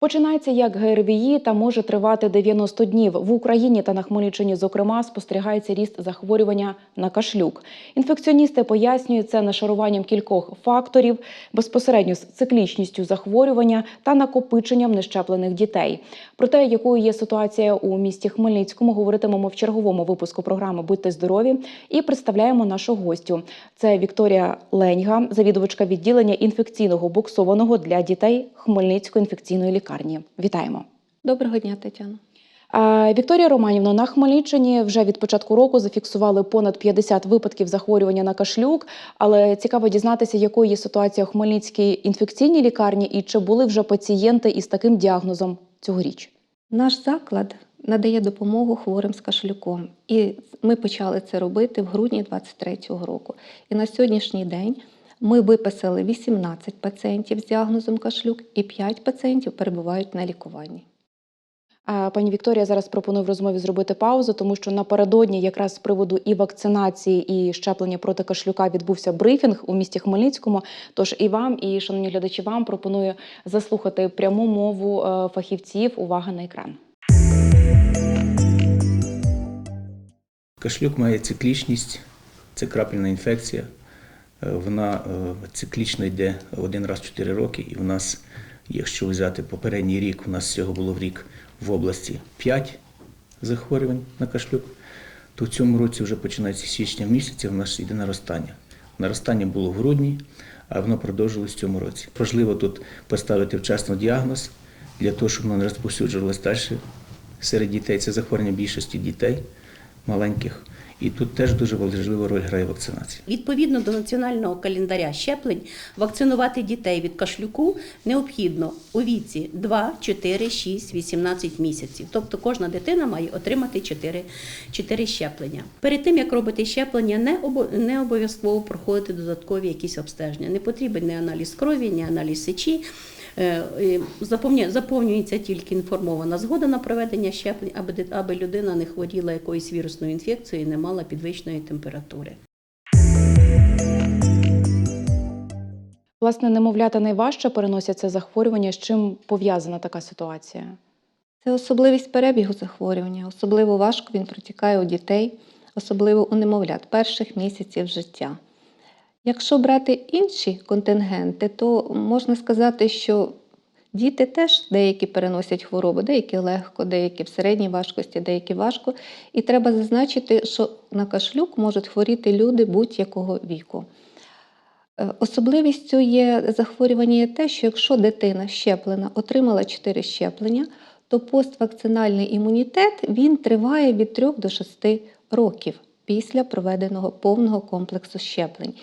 Починається як ГРВІ та може тривати 90 днів. В Україні та на Хмельниччині, зокрема, спостерігається ріст захворювання на кашлюк. Інфекціоністи пояснюють це нашаруванням кількох факторів, безпосередньо з циклічністю захворювання та накопиченням нещеплених дітей. Про те, якою є ситуація у місті Хмельницькому, говоритимемо в черговому випуску програми Будьте здорові і представляємо нашу гостю. Це Вікторія Леньга, завідувачка відділення інфекційного буксованого для дітей Хмельницької інфекційної лікарні. Вітаємо. Доброго дня, Тетяно. А, Вікторія Романівна, на Хмельниччині вже від початку року зафіксували понад 50 випадків захворювання на кашлюк. Але цікаво дізнатися, якою є ситуація у Хмельницькій інфекційній лікарні і чи були вже пацієнти із таким діагнозом цьогоріч. Наш заклад надає допомогу хворим з кашлюком. І ми почали це робити в грудні 2023 року. І на сьогоднішній день ми виписали 18 пацієнтів з діагнозом кашлюк, і 5 пацієнтів перебувають на лікуванні. Пані Вікторія, зараз пропоную в розмові зробити паузу, тому що напередодні, якраз з приводу і вакцинації, і щеплення проти кашлюка відбувся брифінг у місті Хмельницькому. Тож і вам, і шановні глядачі, вам пропоную заслухати пряму мову е, фахівців. Увага на екран. Кашлюк має циклічність, це крапельна інфекція. Е, Вона е, циклічно йде один раз в 4 роки, і в нас, якщо взяти попередній рік, у нас всього було в рік в області 5 захворювань на кашлюк, то в цьому році, вже починається з січня місяця, у нас йде наростання. Наростання було в грудні, а воно продовжилось в цьому році. Важливо тут поставити вчасно діагноз для того, щоб воно не розповсюджувалося далі серед дітей. Це захворювання більшості дітей маленьких. І тут теж дуже важливу роль грає вакцинація. Відповідно до національного календаря щеплень, вакцинувати дітей від кашлюку необхідно у віці 2, 4, 6, 18 місяців. Тобто кожна дитина має отримати 4, 4 щеплення. Перед тим як робити щеплення, не обо- не обов'язково проходити додаткові якісь обстеження. Не потрібен ні аналіз крові, ні аналіз сечі. Е, Заповнюється тільки інформована згода на проведення щеплень, аби, людина не хворіла якоюсь вірусною інфекцією і не мала підвищеної температури. Власне, немовлята найважче переносять це захворювання. З чим пов'язана така ситуація? Це особливість перебігу захворювання. Особливо важко він протікає у дітей, особливо у немовлят перших місяців життя. Якщо брати інші контингенти, то можна сказати, що діти теж деякі переносять хворобу, деякі легко, деякі в середній важкості, деякі важко. І треба зазначити, що на кашлюк можуть хворіти люди будь-якого віку. Е, Особливістю є захворювання є те, що якщо дитина щеплена, отримала 4 щеплення, то поствакцинальний імунітет він триває від 3 до 6 років після проведеного повного комплексу щеплень.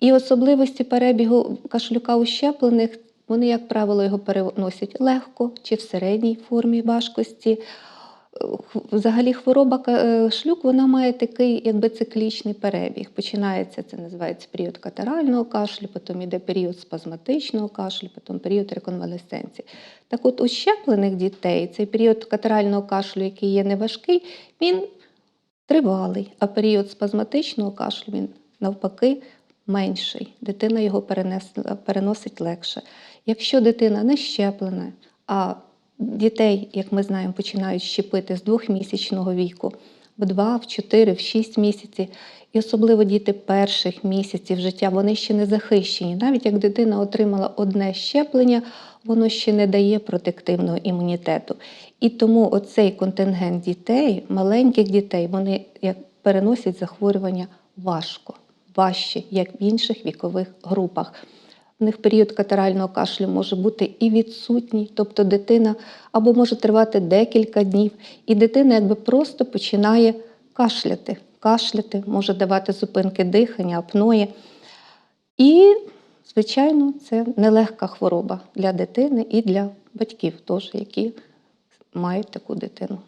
І особливості перебігу кашлюка у щеплених, вони, як правило, його переносять легко чи в середній формі важкості. Е, Взагалі хвороба кашлюк вона має такий якби циклічний перебіг. Починається це називається період катарального кашлю, потім йде період спазматичного кашлю, потім період реконвалесценції. Так от у щеплених дітей цей період катарального кашлю, який є неважкий, він тривалий, а період спазматичного кашлю він навпаки менший. Дитина його переносить легше. Якщо дитина не щеплена, а дітей, як ми знаємо, починають щепити з двохмісячного віку, в 2, в 4, в 6 місяців, і особливо діти перших місяців життя, вони ще не захищені. Навіть як дитина отримала одне щеплення, воно ще не дає протективного імунітету. І тому оцей контингент дітей, маленьких дітей, вони як переносять захворювання важко, важче, як в інших вікових групах. В них період катарального кашлю може бути і відсутній, тобто дитина або може тривати декілька днів, і дитина якби просто починає кашляти, кашляти, може давати зупинки дихання, апної. І, звичайно, це нелегка хвороба для дитини і для батьків, теж, які мають таку дитину.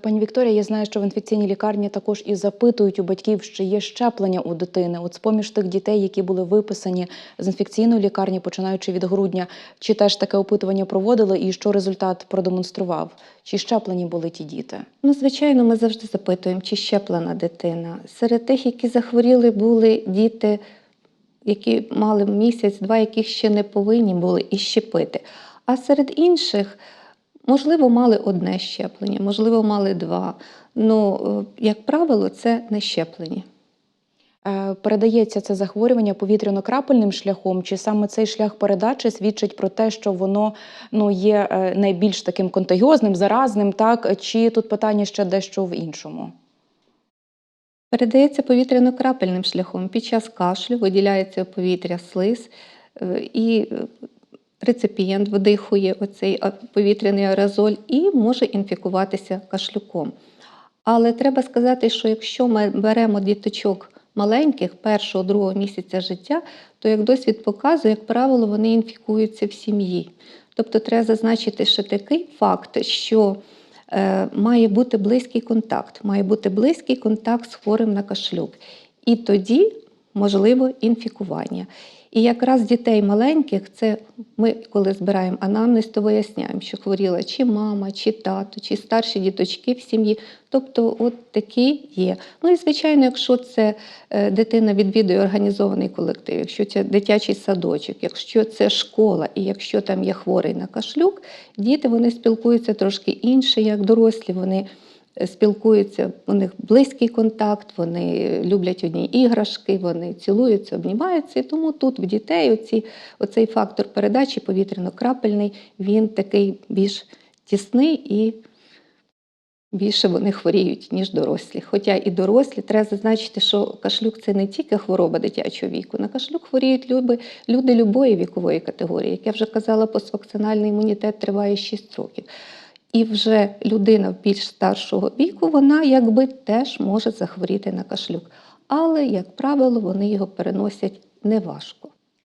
Пані Вікторія, я знаю, що в інфекційній лікарні також і запитують у батьків, чи є щеплення у дитини. От з-поміж тих дітей, які були виписані з інфекційної лікарні, починаючи від грудня, чи теж таке опитування проводили, і що результат продемонстрував? Чи щеплені були ті діти? Ну, звичайно, ми завжди запитуємо, чи щеплена дитина. Серед тих, які захворіли, були діти, які мали місяць-два, яких ще не повинні були і щепити. А серед інших, можливо, мали одне щеплення, можливо, мали два. Ну, е, як правило, це не щеплені. Е, Передається це захворювання повітряно-крапельним шляхом, чи саме цей шлях передачі свідчить про те, що воно ну, є е, найбільш таким контагіозним, заразним, так? Чи тут питання ще дещо в іншому? Передається повітряно-крапельним шляхом. Під час кашлю виділяється повітря слиз, і реципієнт видихує оцей повітряний аерозоль і може інфікуватися кашлюком. Але треба сказати, що якщо ми беремо діточок маленьких першого другого місяця життя, то як досвід показує, як правило, вони інфікуються в сім'ї. Тобто треба зазначити ще такий факт, що е, має бути близький контакт, має бути близький контакт з хворим на кашлюк. І тоді можливо інфікування. І якраз дітей маленьких, це ми, коли збираємо анамнез, то виясняємо, що хворіла чи мама, чи тато, чи старші діточки в сім'ї. Тобто, от такі є. Ну і звичайно, якщо це е, дитина відвідує організований колектив, якщо це дитячий садочок, якщо це школа, і якщо там є хворий на кашлюк, діти вони спілкуються трошки інше, як дорослі. Вони спілкуються, у них близький контакт, вони люблять одні іграшки, вони цілуються, обнімаються. І тому тут в дітей оці, оцей фактор передачі повітряно-крапельний, він такий більш тісний і більше вони хворіють, ніж дорослі. Хоча і дорослі, треба зазначити, що кашлюк це не тільки хвороба дитячого віку. На кашлюк хворіють люди, люди любої вікової категорії. Як я вже казала, поствакцинальний імунітет триває 6 років. І вже людина більш старшого віку, вона якби теж може захворіти на кашлюк. Але, як правило, вони його переносять неважко.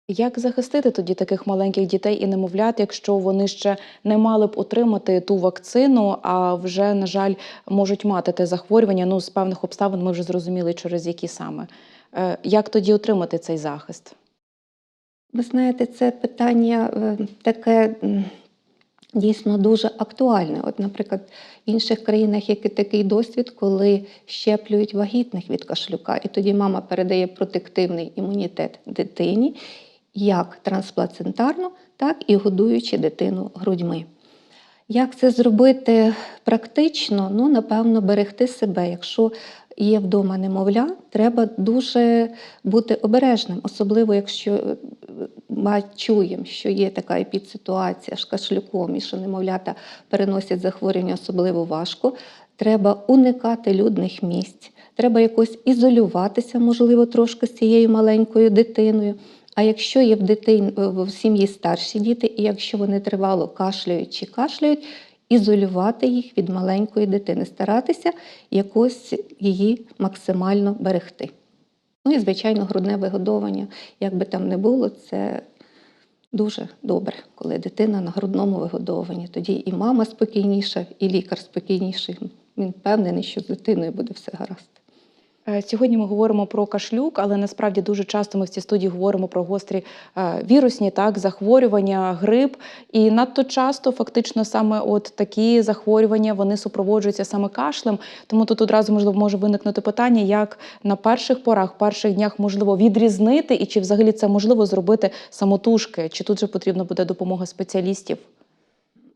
Як захистити тоді таких маленьких дітей і немовлят, якщо вони ще не мали б отримати ту вакцину, а вже, на жаль, можуть мати те захворювання? Ну, з певних обставин ми вже зрозуміли, через які саме. Е, Як тоді отримати цей захист? Ви знаєте, це питання е, таке дійсно дуже актуальне. От, наприклад, в інших країнах є такий досвід, коли щеплюють вагітних від кашлюка, і тоді мама передає протективний імунітет дитині, як трансплацентарно, так і годуючи дитину грудьми. Як це зробити практично? Ну, напевно, берегти себе. Якщо є вдома немовля, треба дуже бути обережним, особливо якщо е, ми чуємо, що є така епідситуація з кашлюком і що немовлята переносять захворювання особливо важко. Треба уникати людних місць, треба якось ізолюватися, можливо, трошки з цією маленькою дитиною. А якщо є в дитин в сім'ї старші діти, і якщо вони тривало кашляють чи кашляють, ізолювати їх від маленької дитини, старатися якось її максимально берегти. Ну і, звичайно, грудне вигодовування, як би там не було, це дуже добре, коли дитина на грудному вигодовуванні. Тоді і мама спокійніша, і лікар спокійніший. Він впевнений, що з дитиною буде все гаразд. Е, Сьогодні ми говоримо про кашлюк, але насправді дуже часто ми в цій студії говоримо про гострі е, вірусні так, захворювання, грип. І надто часто фактично саме от такі захворювання вони супроводжуються саме кашлем. Тому тут одразу можливо може виникнути питання, як на перших порах, перших днях можливо відрізнити, і чи взагалі це можливо зробити самотужки, чи тут же потрібна буде допомога спеціалістів?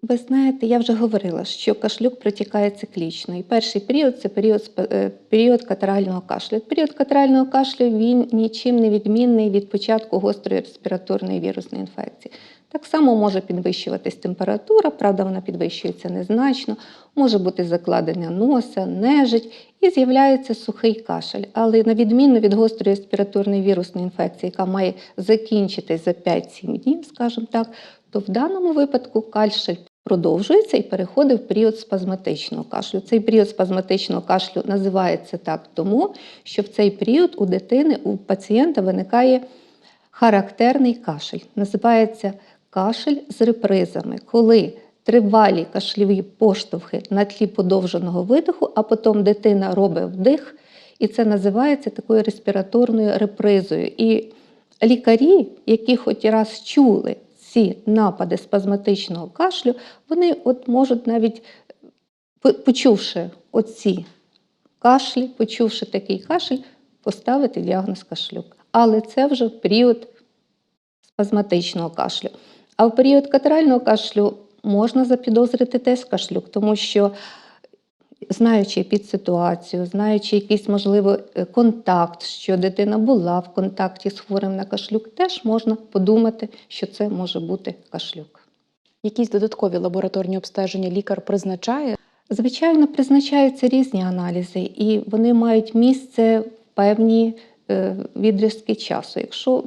Ви знаєте, я вже говорила, що кашлюк протікає циклічно. І перший період це період, е, період катарального кашлю. Період катарального кашлю він нічим не відмінний від початку гострої респіраторної вірусної інфекції. Так само може підвищуватись температура, правда, вона підвищується незначно, може бути закладення носа, нежить і з'являється сухий кашель. Але на відміну від гострої респіраторної вірусної інфекції, яка має закінчитись за 5-7 днів, скажімо так, то в даному випадку кашель продовжується і переходить в період спазматичного кашлю. Цей період спазматичного кашлю називається так тому, що в цей період у дитини, у пацієнта виникає характерний кашель. Називається кашель з репризами, коли тривалі кашльові поштовхи на тлі подовженого видиху, а потім дитина робить вдих, і це називається такою респіраторною репризою. І лікарі, які хоч раз чули ці напади спазматичного кашлю, вони от можуть навіть, почувши оці кашлі, почувши такий кашель, поставити діагноз кашлюк. Але це вже період спазматичного кашлю. А в період катарального кашлю можна запідозрити теж кашлюк, тому що знаючи під ситуацію, знаючи якийсь, можливо, е, контакт, що дитина була в контакті з хворим на кашлюк, теж можна подумати, що це може бути кашлюк. Якісь додаткові лабораторні обстеження лікар призначає? Звичайно, призначаються різні аналізи, і вони мають місце в певні е, відрізки часу. Якщо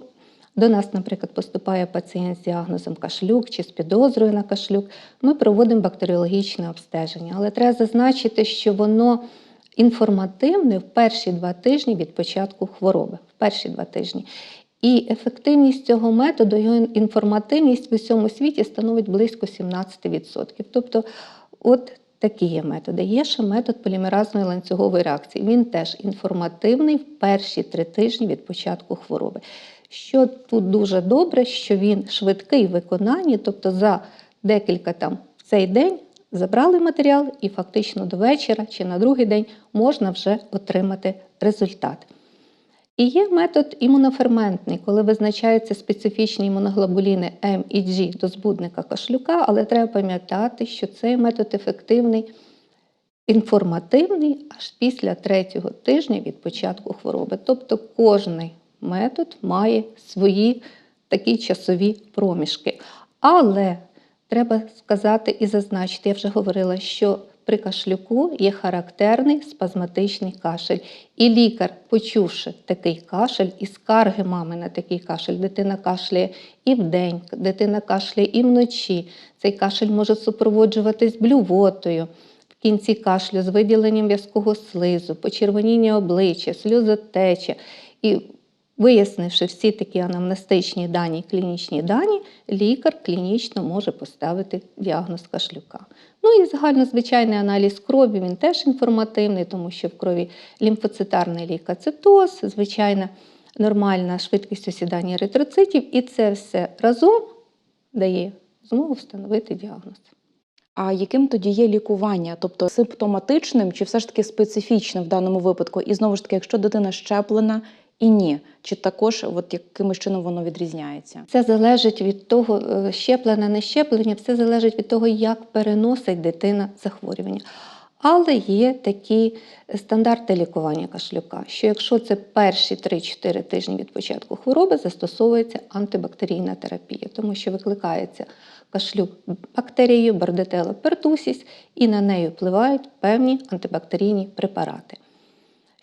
до нас, наприклад, поступає пацієнт з діагнозом кашлюк чи з підозрою на кашлюк, ми проводимо бактеріологічне обстеження. Але треба зазначити, що воно інформативне в перші два тижні від початку хвороби. В перші два тижні. І ефективність цього методу, його інформативність в усьому світі становить близько 17%. Тобто, от такі є методи. Є ще метод полімеразної ланцюгової реакції. Він теж інформативний в перші три тижні від початку хвороби. Що тут дуже добре, що він швидкий в виконанні, тобто за декілька там цей день забрали матеріал, і фактично до вечора чи на другий день можна вже отримати результат. І є метод імуноферментний, коли визначаються специфічні імуноглобуліни М і G до збудника кашлюка, але треба пам'ятати, що цей метод ефективний, інформативний аж після третього тижня від початку хвороби. Тобто кожний метод має свої такі часові проміжки. Але треба сказати і зазначити, я вже говорила, що при кашлюку є характерний спазматичний кашель. І лікар, почувши такий кашель, і скарги мами на такий кашель, дитина кашляє і вдень, дитина кашляє і вночі. Цей кашель може супроводжуватись блювотою. В кінці кашлю з виділенням в'язкого слизу, почервоніння обличчя, сльозотеча. І Вияснивши всі такі анамнестичні дані, клінічні дані, лікар клінічно може поставити діагноз кашлюка. Ну і загальнозвичайний аналіз крові, він теж інформативний, тому що в крові лімфоцитарний лейкоцитоз, звичайна нормальна швидкість осідання еритроцитів, і це все разом дає змогу встановити діагноз. А яким тоді є лікування? Тобто симптоматичним чи все ж таки специфічним в даному випадку? І знову ж таки, якщо дитина щеплена і ні, чи також от якимось чином воно відрізняється? Це залежить від того, е, щеплене, не щеплення, все залежить від того, як переносить дитина захворювання. Але є такі стандарти лікування кашлюка, що якщо це перші 3-4 тижні від початку хвороби, застосовується антибактерійна терапія, тому що викликається кашлюк бактерією Bordetella pertussis, і на неї впливають певні антибактерійні препарати.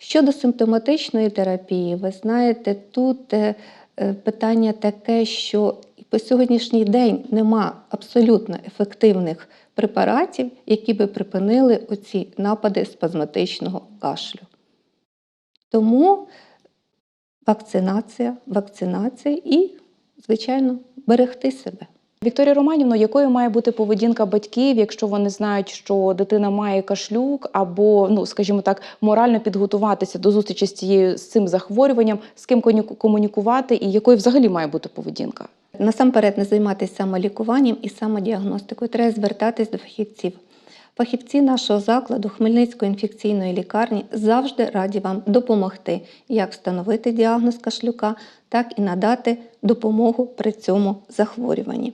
Щодо симптоматичної терапії, ви знаєте, тут е, е, питання таке, що по сьогоднішній день нема абсолютно ефективних препаратів, які би припинили оці напади спазматичного кашлю. Тому вакцинація, вакцинація і, звичайно, берегти себе. Вікторія Романівна, якою має бути поведінка батьків, якщо вони знають, що дитина має кашлюк, або, ну скажімо так, морально підготуватися до зустрічі з цією з цим захворюванням, з ким комунікувати, і якою взагалі має бути поведінка? Насамперед не займатися самолікуванням і самодіагностикою, треба звертатись до фахівців. Фахівці нашого закладу Хмельницької інфекційної лікарні завжди раді вам допомогти, як встановити діагноз кашлюка, так і надати допомогу при цьому захворюванні.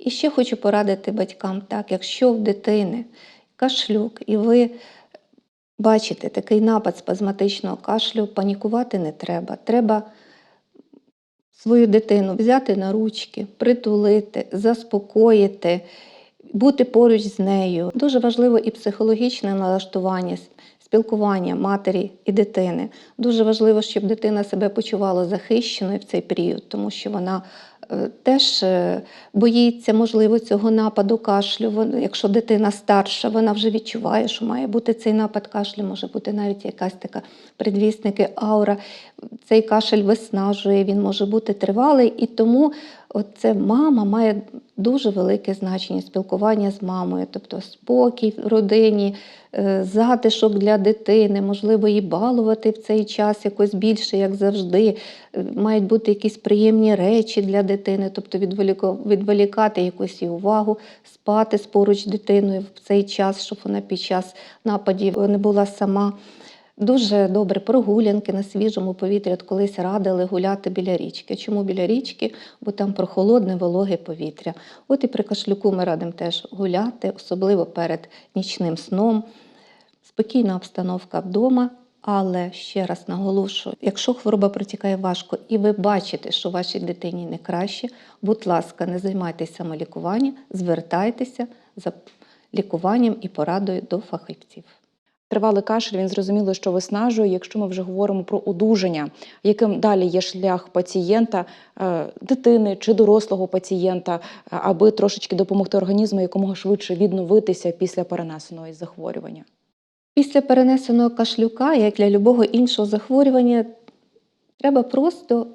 І ще хочу порадити батькам, так, якщо в дитини кашлюк, і ви бачите такий напад спазматичного кашлю, панікувати не треба. Треба свою дитину взяти на ручки, притулити, заспокоїти, бути поруч з нею. Дуже важливо і психологічне налаштування, спілкування матері і дитини. Дуже важливо, щоб дитина себе почувала захищеною в цей період, тому що вона теж е, боїться, можливо, цього нападу кашлю. Якщо дитина старша, вона вже відчуває, що має бути цей напад кашлю, може бути навіть якась така предвісники аура. Цей кашель виснажує, він може бути тривалий, і тому це мама має дуже велике значення спілкування з мамою, тобто спокій в родині, е, затишок для дитини, можливо, її балувати в цей час якось більше, як завжди. Е, Мають бути якісь приємні речі для дитини, тобто відволікати якусь її увагу, спати поруч дитиною в цей час, щоб вона під час нападів не була сама. Дуже добре прогулянки на свіжому повітрі. От колись радили гуляти біля річки. Чому біля річки? Бо там прохолодне, вологе повітря. От і при кашлюку ми радимо теж гуляти, особливо перед нічним сном. Спокійна обстановка вдома. Але ще раз наголошую, якщо хвороба протікає важко і ви бачите, що вашій дитині не краще, будь ласка, не займайтеся самолікуванням, звертайтеся за лікуванням і порадою до фахівців. Тривалий кашель, він зрозуміло, що виснажує. Якщо ми вже говоримо про одужання, яким далі є шлях пацієнта, е, дитини чи дорослого пацієнта, е, аби трошечки допомогти організму якомога швидше відновитися після перенесеного захворювання. Після перенесеного кашлюка, як для любого іншого захворювання, треба просто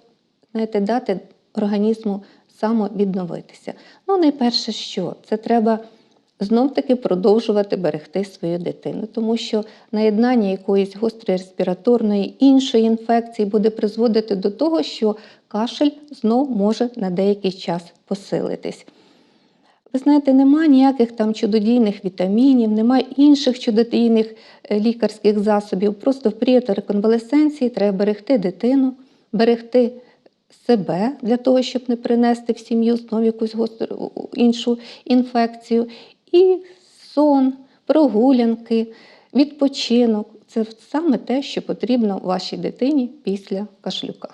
знаєте, дати організму самовідновитися. Ну, найперше, що це треба знов-таки продовжувати берегти свою дитину, тому що наєднання якоїсь гострої респіраторної іншої інфекції буде призводити до того, що кашель знов може на деякий час посилитись. Ви знаєте, немає ніяких там чудодійних вітамінів, немає інших чудодійних е, лікарських засобів. Просто в період реконвалесценції треба берегти дитину, берегти себе для того, щоб не принести в сім'ю знову якусь іншу інфекцію. І сон, прогулянки, відпочинок це саме те, що потрібно вашій дитині після кашлюка.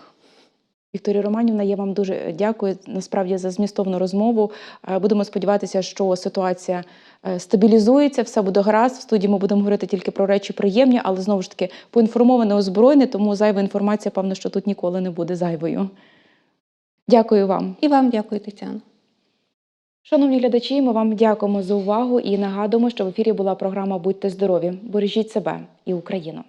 Вікторія Романівна, я вам дуже дякую насправді за змістовну розмову. Е, Будемо сподіватися, що ситуація е, стабілізується, все буде гаразд. В студії ми будемо говорити тільки про речі приємні, але знову ж таки поінформоване озброєне, тому зайва інформація, певно, що тут ніколи не буде зайвою. Дякую вам. І вам дякую, Тетяно. Шановні глядачі, ми вам дякуємо за увагу і нагадуємо, що в ефірі була програма Будьте здорові! Бережіть себе і Україну.